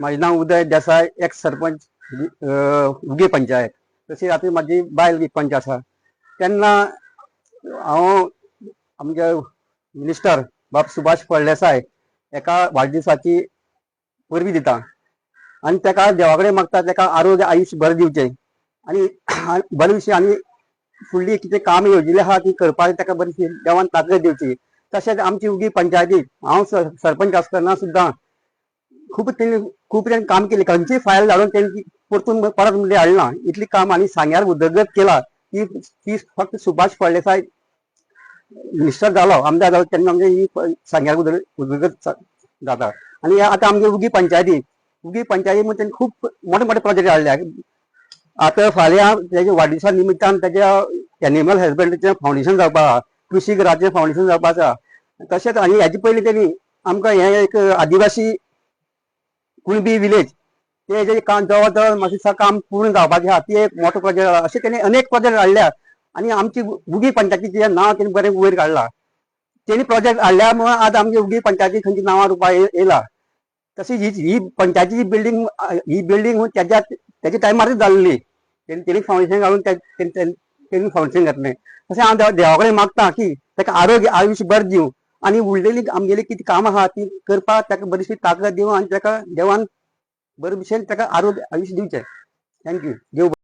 माझे नाव उदय देसाय एक्स सरपंच उगे पंचायत. तशी आता माझी बायल पंच आसा तेन्ना हांव आमचे मिनिस्टर बाब सुभाष फळदेसाय एका वाडदिसाची परबी दिता. आनी तेका देवा कडेन मागता तेका आरोग्य आयुश्य बरें दिवचें. आनी बरे विशीं आनी फुडली कितें काम येवजिल्लें आहा ती करपाक तेका बरी देवान ताकद दिवची. तशेंच आमची उगी पंचायतीक हांव सर- सरपंच आसतना सुद्दां खूब त्यांनी खूब त्यांनी काम केलें. खंयचीय फायल धाडून त्यांनी परतून परत म्हणजे हाडना इतली काम आनी सांग्यार उदरगत केला ती ती फक्त सुभाष फळदेसाय मिनिस्टर जालो आमदार जालो तेन्ना आमचे ही सांग्यार उदर उदरगत जाता आनी आतां आमगे उगी पंचायती उगी पंचायती मध्ये तेणी खूब मोठे मोठे प्रोजेक्ट हाडल्या आता फाल्यां त्याच्या वाडदिसा निमित्तान त्याच्या एनिमल हजबंड्रीचें फावंडेशन जावपा आहा कृषी घराचें फावंडेशन जावपा आसा तशेंच आनी हेजे पयलीं त्यांनी आमकां हें एक आदिवासी कुणबी विलेज. ते जे काम जवळ जवळ मातशें काम पूर्ण जावपाचें आहा ती एक मोठो प्रोजेक्ट आहा अशें तेणी अनेक प्रोजेक्ट हाडल्या आनी आमची उगी पंचायतीचें नांव तेणी बरें वयर काडलां तेणी प्रोजेक्ट हाडल्या मुळे आज आमची उगी पंचायती खंयची नांवां रुपा येयला तशी ही ही पंचायतीची बिल्डींग ही बिल्डींग त्याच्या त्याच्या टायमारच जाल्ली तेणी तेणी फावंडेशन घालून त्या- तेणी तेणी- फावंडेशन घातलें. तशें हांव देवा देवा कडेन मागता की ताका आरोग्य आयुश्य बरें दिवं आनी उरलेली आमगेली कितें कामां आहा ती करपाक ताका बरीशी ताकद दिवं आनी ताका देवान बरे भशेन ताका आरोग्य आयुश्य दिवचें थँक्यू देव